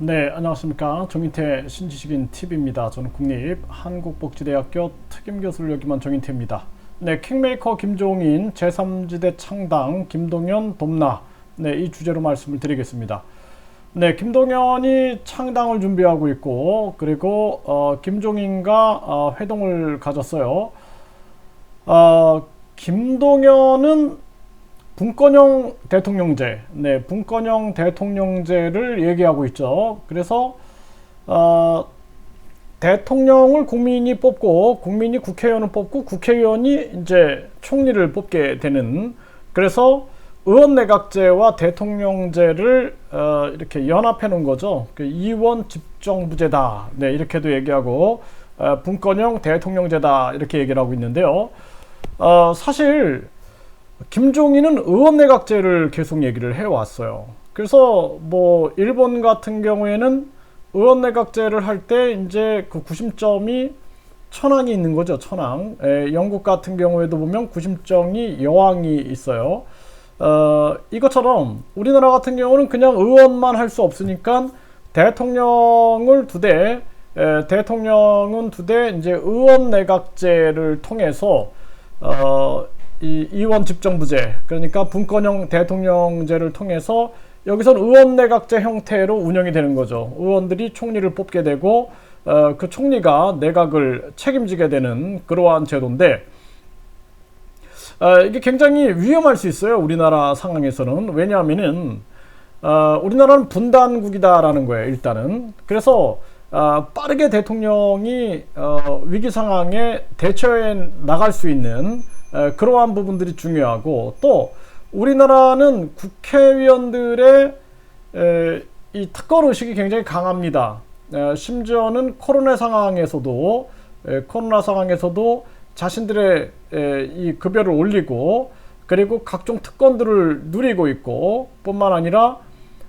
네, 안녕하십니까. 정인태 신지식인 TV입니다. 저는 국립 한국복지대학교 특임교수를 역임한 정인태입니다. 네, 킹메이커 김종인, 제3지대 창당, 김동연, 돕나. 네, 이 주제로 말씀을 드리겠습니다. 네, 김동연이 창당을 준비하고 있고, 그리고 어, 김종인과 어, 회동을 가졌어요. 어, 김동연은 분권형 대통령제, 네, 분권형 대통령제를 얘기하고 있죠. 그래서 어, 대통령을 국민이 뽑고 국민이 국회의원을 뽑고 국회의원이 이제 총리를 뽑게 되는 그래서 의원 내각제와 대통령제를 어, 이렇게 연합해 놓은 거죠. 그 이원 집정부제다. 네, 이렇게도 얘기하고 어, 분권형 대통령제다 이렇게 얘기를 하고 있는데요. 어, 사실 김종인은 의원 내각제를 계속 얘기를 해왔어요. 그래서 뭐 일본 같은 경우에는 의원 내각제를 할 때 이제 그 구심점이 천왕이 있는 거죠. 천왕. 에, 영국 같은 경우에도 보면 구심점이 여왕이 있어요. 어, 이것처럼 우리나라 같은 경우는 그냥 의원만 할 수 없으니까 대통령을 두 대, 에, 대통령은 두 대 이제 의원 내각제를 통해서 어, 이 의원 집정부제 그러니까 분권형 대통령제를 통해서 여기선 의원 내각제 형태로 운영이 되는 거죠. 의원들이 총리를 뽑게 되고 어, 그 총리가 내각을 책임지게 되는 그러한 제도인데 어, 이게 굉장히 위험할 수 있어요. 우리나라 상황에서는 왜냐하면은 어, 우리나라는 분단국이다라는 거예요. 일단은 그래서 어, 빠르게 대통령이 어, 위기 상황에 대처해 나갈 수 있는 에, 그러한 부분들이 중요하고 또 우리나라는 국회의원들의 에, 이 특권 의식이 굉장히 강합니다. 에, 심지어는 코로나 상황에서도 에, 코로나 상황에서도 자신들의 에, 이 급여를 올리고 그리고 각종 특권들을 누리고 있고 뿐만 아니라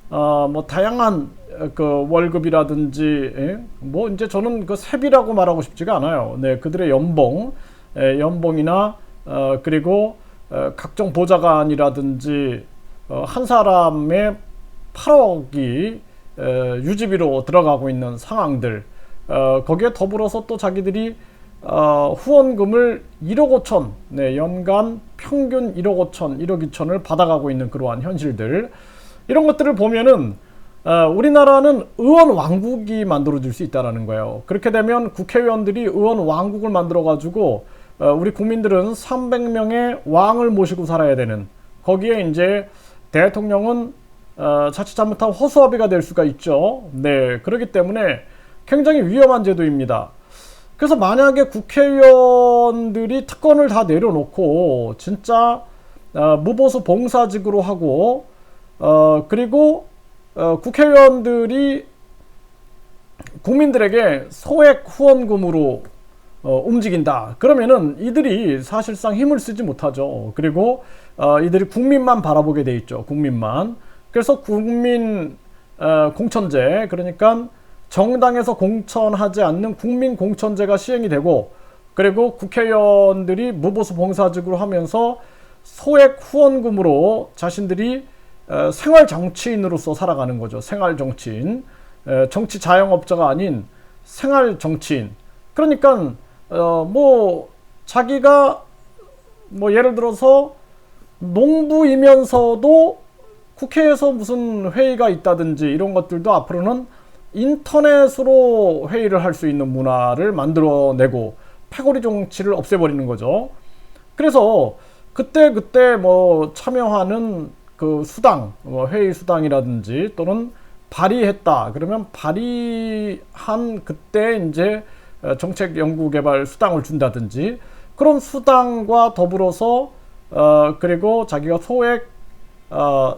어, 뭐 다양한 그 월급이라든지 예? 뭐 이제 저는 그 세비라고 말하고 싶지가 않아요. 네, 그들의 연봉, 에, 연봉이나 어, 그리고 어, 각종 보좌관이라든지 어, 한 사람의 8억이 에, 유지비로 들어가고 있는 상황들 어, 거기에 더불어서 또 자기들이 어, 후원금을 1억 5천, 네, 연간 평균 1억 5천, 1억 2천을 받아가고 있는 그러한 현실들 이런 것들을 보면은 어, 우리나라는 의원 왕국이 만들어질 수 있다라는 거예요. 그렇게 되면 국회의원들이 의원 왕국을 만들어 가지고 어, 우리 국민들은 300명의 왕을 모시고 살아야 되는 거기에 이제 대통령은 어, 자칫 잘못하면 허수아비가 될 수가 있죠. 네, 그렇기 때문에 굉장히 위험한 제도입니다. 그래서 만약에 국회의원들이 특권을 다 내려놓고 진짜 어, 무보수 봉사직으로 하고 어, 그리고 어, 국회의원들이 국민들에게 소액 후원금으로 어, 움직인다. 그러면은 이들이 사실상 힘을 쓰지 못하죠. 그리고 어, 이들이 국민만 바라보게 돼 있죠. 국민만. 그래서 국민 어, 공천제 그러니까 정당에서 공천하지 않는 국민 공천제가 시행이 되고 그리고 국회의원들이 무보수 봉사직으로 하면서 소액 후원금으로 자신들이 어, 생활 정치인으로서 살아가는 거죠. 생활 정치인, 에, 정치 자영업자가 아닌 생활 정치인. 그러니까 어, 뭐 자기가 뭐 예를 들어서 농부이면서도 국회에서 무슨 회의가 있다든지 이런 것들도 앞으로는 인터넷으로 회의를 할 수 있는 문화를 만들어내고 패거리 정치를 없애버리는 거죠. 그래서 그때 그때 뭐 참여하는 그 수당, 뭐 회의 수당이라든지 또는 발의했다. 그러면 발의한 그때 이제 정책 연구 개발 수당을 준다든지 그런 수당과 더불어서 어 그리고 자기가 소액 어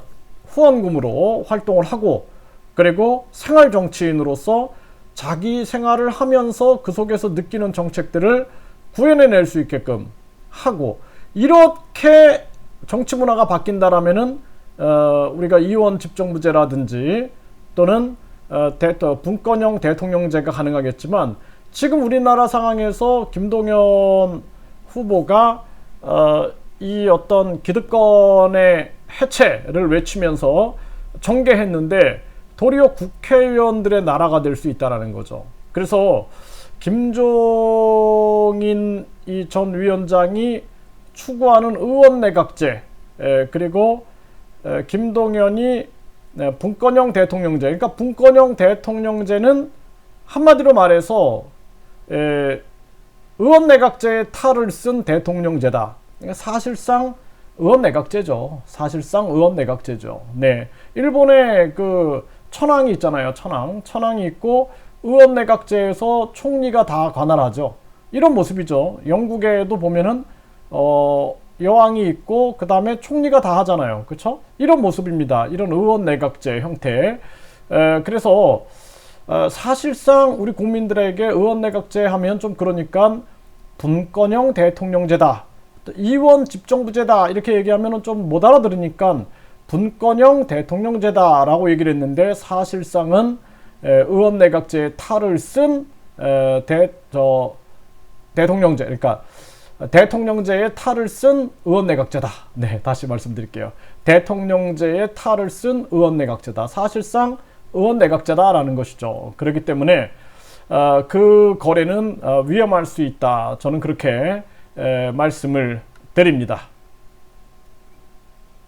후원금으로 활동을 하고 그리고 생활 정치인으로서 자기 생활을 하면서 그 속에서 느끼는 정책들을 구현해낼 수 있게끔 하고 이렇게 정치 문화가 바뀐다라면은 어, 우리가 이원 집정부제라든지 또는 어, 대, 분권형 대통령제가 가능하겠지만 지금 우리나라 상황에서 김동연 후보가 어, 이 어떤 기득권의 해체를 외치면서 전개했는데 도리어 국회의원들의 나라가 될 수 있다라는 거죠. 그래서 김종인 이 전 위원장이 추구하는 의원 내각제 에, 그리고 에, 김동연이 네, 분권형 대통령제 그러니까 분권형 대통령제는 한마디로 말해서 에, 의원 내각제의 탈을 쓴 대통령제다. 그러니까 사실상 의원 내각제죠. 사실상 의원 내각제죠. 네. 일본의 그 천황이 있잖아요. 천황. 천황이 있고 의원 내각제에서 총리가 다 관할하죠. 이런 모습이죠. 영국에도 보면은 어 여왕이 있고 그 다음에 총리가 다 하잖아요. 그렇죠? 이런 모습입니다. 이런 의원 내각제 형태. 에, 그래서 어, 사실상 우리 국민들에게 의원 내각제 하면 좀 그러니까 분권형 대통령제다. 이원 집정부제다. 이렇게 얘기하면 좀 못 알아들으니까 분권형 대통령제다라고 얘기를 했는데 사실상은 에, 의원 내각제의 탈을 쓴 에, 대, 저, 대통령제. 그러니까 대통령제의 탈을 쓴 의원 내각제다. 네, 다시 말씀드릴게요. 대통령제의 탈을 쓴 의원 내각제다. 사실상 의원 내각제다라는 것이죠. 그렇기 때문에 어, 그 거래는 어, 위험할 수 있다. 저는 그렇게 에, 말씀을 드립니다.